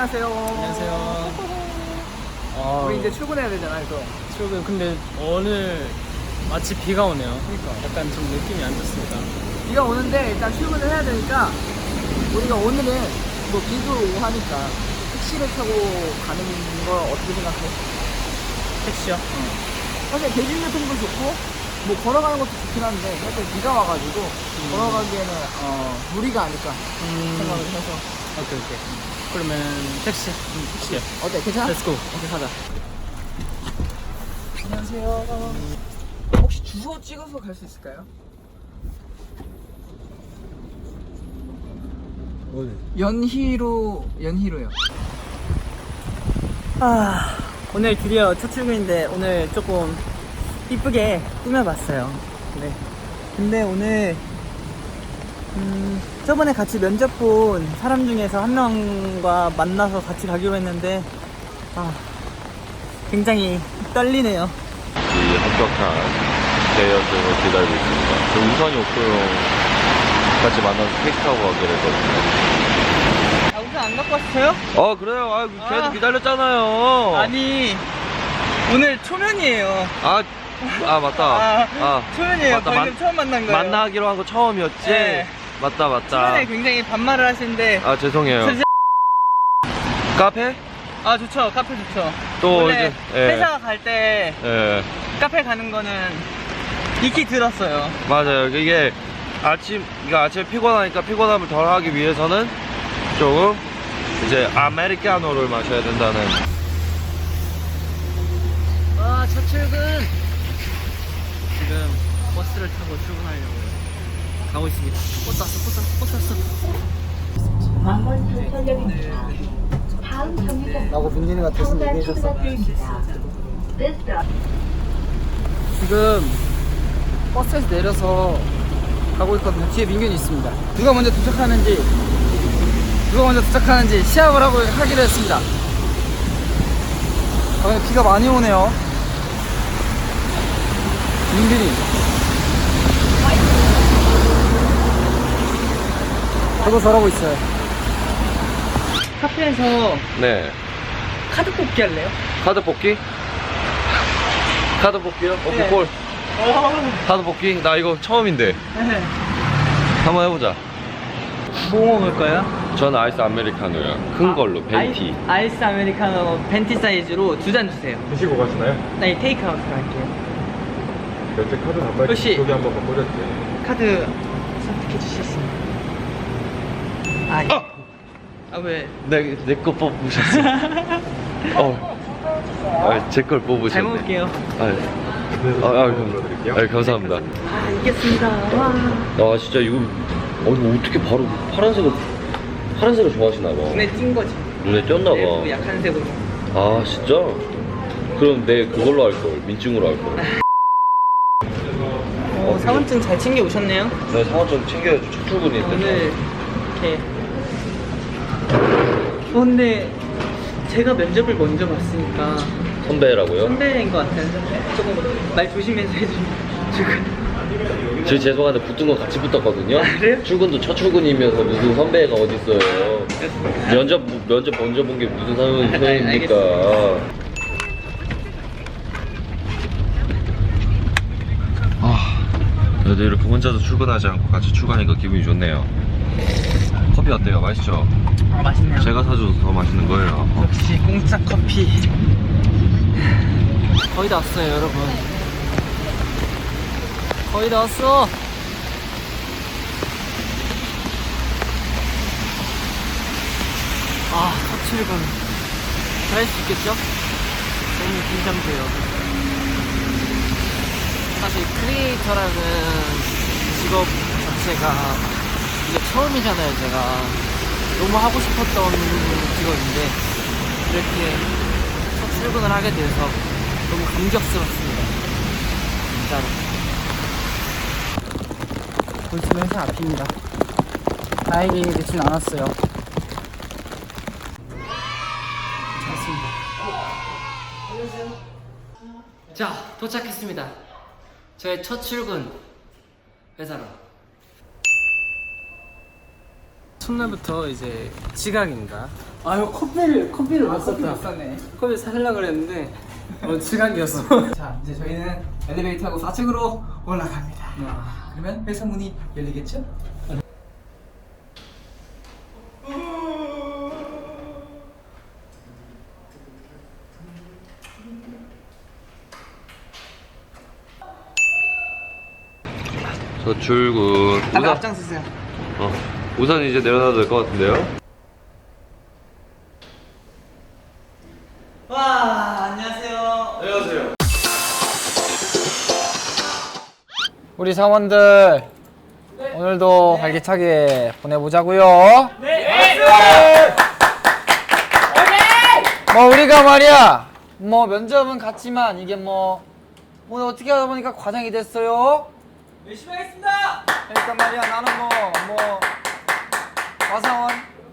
안녕하세요. 안녕하세요. 아, 우리 이제 출근해야 되잖아요, 그래서. 출근 근데 오늘 마치 비가 오네요. 그러니까. 약간 좀 느낌이 안 좋습니다. 비가 오는데 일단 출근을 해야 되니까 우리가 오늘은 뭐 비도 오고 하니까 택시를 타고 가는 걸 어떻게 생각해? 택시요? 사실 대중교통도 좋고 뭐 걸어가는 것도 좋긴 한데 사실 비가 와가지고 걸어가기에는 어, 무리가 아닐까 생각을 해서 오케이 오케이. 그러면 택시. 음, 택시요. 어때? 괜찮아? Let's go. 오케이 가자 안녕하세요 혹시 주소 찍어서 갈 수 있을까요? 연희로 연희로요 아, 오늘 드디어 첫 출근인데 오늘 조금 이쁘게 꾸며봤어요. 네. 근데 오늘 음, 저번에 같이 면접 본 사람 중에서 한 명과 만나서 같이 가기로 했는데 아, 굉장히 떨리네요. 이 합격한 대여정을 기다리고 있습니다. 그 우선이 옥도용 같이 만나서 케이크 타고 가기로 했거든요. 아, 우선 안 갖고 왔어요? 아 그래요? 아 걔도 아. 기다렸잖아요. 아니, 오늘 초면이에요. 아, 아 맞다. 아, 아, 초면이에요. 맞다. 방금 만- 처음 만난 거예요. 만나기로 한 거 처음이었지? 네. 맞다 맞다. 초면에 굉장히 반말을 하시는데 아 죄송해요. 저 이제- 카페? 아 좋죠 카페 좋죠 또 원래 이제 예. 회사 갈 때 예 카페 가는 거는 익히 들었어요 맞아요. 이게 아침 이거 아침에 피곤하니까 피곤함을 덜 하기 위해서는 조금 이제 아메리카노를 마셔야 된다는. 아, 첫 출근. 지금 버스를 타고 출근하려고 가고 있습니다. 버스 왔어, 버스 왔어, 버스 왔어. 다음 정류장 라고 민진이가 대신 얘기해줬어 This 지금 버스에서 내려서 가고 있거든요. 뒤에 민균이 있습니다. 누가 먼저 도착하는지 누가 먼저 도착하는지 시합을 하고 하기로 했습니다. 아, 비가 많이 오네요. 민균이. 저도 저러고 있어요. 카페에서 네. 카드 뽑기 할래요? 카드 뽑기? 카드 뽑기요? 오케이 콜. 카드 뽑기? 나 이거 처음인데. 네. 한번 해보자. 뭐 먹을 거예요? 저는 아이스 아메리카노요. 큰 걸로, 벤티. 아이, 아이스 아메리카노 벤티 사이즈로 두 잔 주세요 드시고 가시나요? 네 테이크아웃 할게요 결제 카드 나빠요. 혹시- 저기 한번 바꿔줬어요. 카드 선택해 주셨습니다 아, 예. 아 왜? 내, 내거 뽑으셨어. 어. 아, 제 걸 뽑으셨네. 잘 먹을게요 아, 아, 아, 감, 아, 감사합니다. 아 이겼습니다 와 아, 진짜 이거, 어, 이거 어떻게 바로 파란색을, 파란색을 좋아하시나 봐. 눈에 띈 거지 눈에 띄었나봐. 내일도 약한 색으로 아, 진짜? 그럼 내 그걸로 할 걸. 민증으로 할 걸. 어, 사원증 잘 챙겨 오셨네요 내가 상호점 챙겨야지. 첫 출근인데. 오늘 이렇게 어, 근데 제가 면접을 먼저 봤으니까 선배라고요? 선배인 것 같아요 조금 말 조심해서 해주시면 저 죄송한데 붙은 거 같이 붙었거든요. 아, 그래요? 출근도 첫 출근이면서 무슨 선배가 어딨어요. 면접 면접 먼저 본 게 무슨 상관- 아, 소용입니까? 아, 그래도 이렇게 혼자서 출근하지 않고 같이 출근하니까 기분이 좋네요. 커피 어때요? 맛있죠? 아 맛있네요 제가 사줘서 더 맛있는 거예요. 역시 공짜 커피 거의 다 왔어요, 여러분. 거의 다 왔어. 아, 첫 출근. 잘할 수 있겠죠? 너무 긴장돼요. 사실 크리에이터라는 직업 자체가 이게 처음이잖아요, 제가. 너무 하고 싶었던 직업인데, 이렇게 첫 출근을 하게 돼서 너무 감격스럽습니다. 진짜로. 볼트는 회사 앞입니다. 다행히 늦진 않았어요. 자, 도착했습니다. 저의 첫 출근 회사로. 첫날부터 이제 지각입니다. 아유 커피를 커피를 못 샀다. 못 샀네. 커피 사려고 그랬는데 어, 지각이었어. 자 이제 저희는 엘리베이터 타고 4층으로 올라갑니다. 그러면 회사 문이 열리겠죠? 저 출근. 우산, 앞장서세요. 어, 우산 이제 내려놔도 될 것 같은데요? 와 안녕하세요. 우리 사원들 오늘도 활기차게 보내보자고요. 네. 뭐 우리가 말이야 뭐 면접은 같지만 이게 뭐 오늘 어떻게 하다 보니까 과장이 됐어요. 열심히 하겠습니다. 그러니까 말이야 나는 뭐 뭐 와사원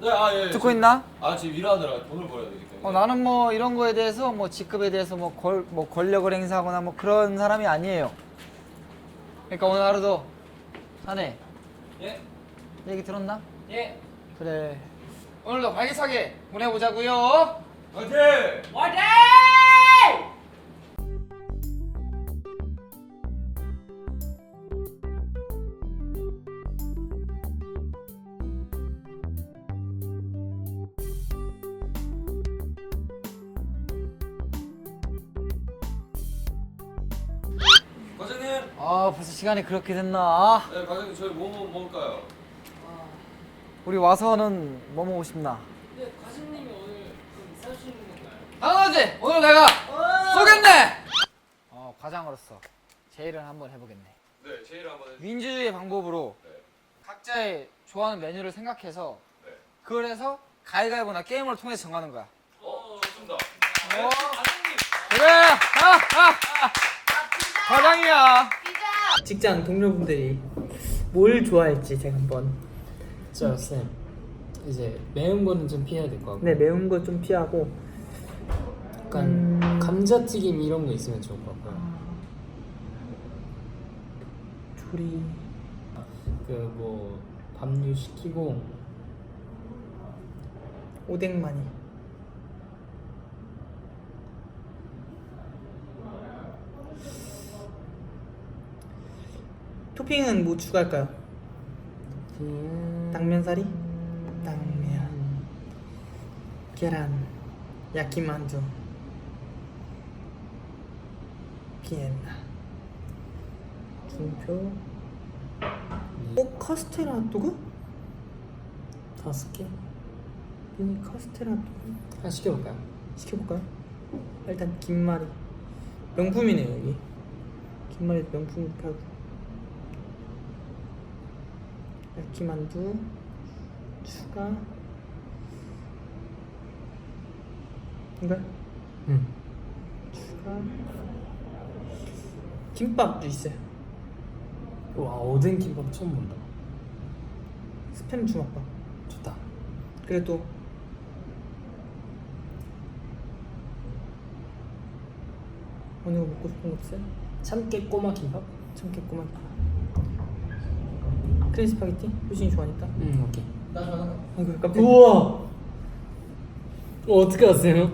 네, 아, 예. 듣고 있나? 아, 지금 일하느라 돈을 벌어야 되기 때문에. 어, 나는 뭐 이런 거에 대해서 뭐 직급에 대해서 뭐, 걸, 뭐 권력을 행사하거나 뭐 그런 사람이 아니에요. 그러니까 오늘 하루도 자네 예. 얘기 들었나? 예. 그래. 오늘도 활기차게 보내보자고요. 화이팅! 과장님! 아 벌써 시간이 그렇게 됐나? 네, 과장님, 저희 뭐, 뭐 먹을까요? 우리 와서는 뭐 먹고 싶나? 근데 과장님이 오늘 좀 사주시는 건가요? 당연하지. 오늘 내가 쏘겠네. 어 과장으로서 제의를 한번 해보겠네. 네, 제일 한번 해주세요. 민주주의 방법으로 네. 각자의 좋아하는 메뉴를 생각해서 네. 그걸 해서 가위가위보나 게임을 통해서 정하는 거야. 어, 좋습니다. 어? 그래. 아, 아, 아. 과장이야. 직장 동료분들이 뭘 좋아할지 제가 한번. 자, 쌤. 이제 매운 거는 좀 피해야 될 것 같고. 네 매운 거 좀 피하고. 약간 음. 감자튀김 이런 거 있으면 좋을 것 같고요. 조리. 그 뭐 밥류 시키고 오뎅마니. 토핑은 뭐 추가할까요? 당면사리? 당면. 계란. 야끼만두. 비엔나. 중표. 어 카스테라 핫도그? 다섯 개? 미니 카스테라 핫도그? 하나 시켜볼까요? 시켜볼까요? 일단 김말이 명품이네요 여기 김말이 명품 팔고 야끼만두 추가 이걸 응. 추가 김밥도 있어요 와 오뎅 김밥 처음 본다. 스팸 주먹밥 좋다. 어느 거 먹고 싶은 거 없어요? 참깨 꼬마 김밥? 참깨 꼬마 크림 스파게티? 효진이 좋아하니까 응 오케이. 나 좋아하는 거. 아이고 깜짝이야 우와. 어, 어떻게 아세요?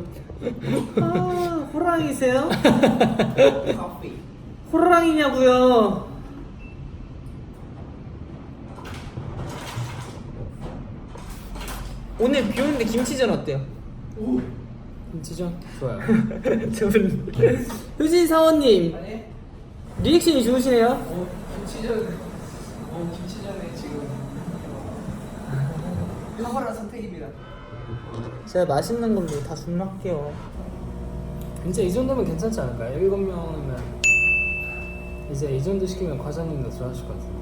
아 호랑이세요? 호랑이냐고요 오늘 비 오는데 김치전 어때요? 김치전 좋아요. 저분 효진 사원님 리액션이 좋으시네요 김치전. 어 김치전에 지금 탁월한 선택입니다. 제가 맛있는 걸로 다 주문할게요 이제 이 정도면 괜찮지 않을까요? 일곱 명이면 이제 이 정도 시키면 과장님도 좋아하실 것 같은데.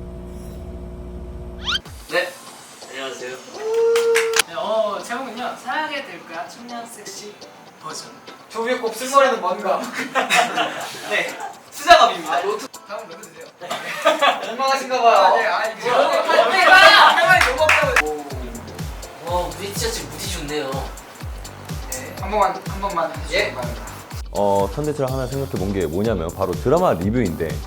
네, 안녕하세요. 네, 어 제목은요 될 거야 청년 섹시 버전. 저 위에 곱슬머리는 뭔가. 네, 수작업입니다. 다음 몇 드세요? 원망하신가 봐요. 네, 아 이거. 할말이 너무 없다고. 와, 우리 티셔츠 무지 좋네요. 네, 한 번만 한 번만 해주시기 바랍니다. 어, 컨텐츠를 하나 생각해 본 게 뭐냐면 바로 드라마 리뷰인데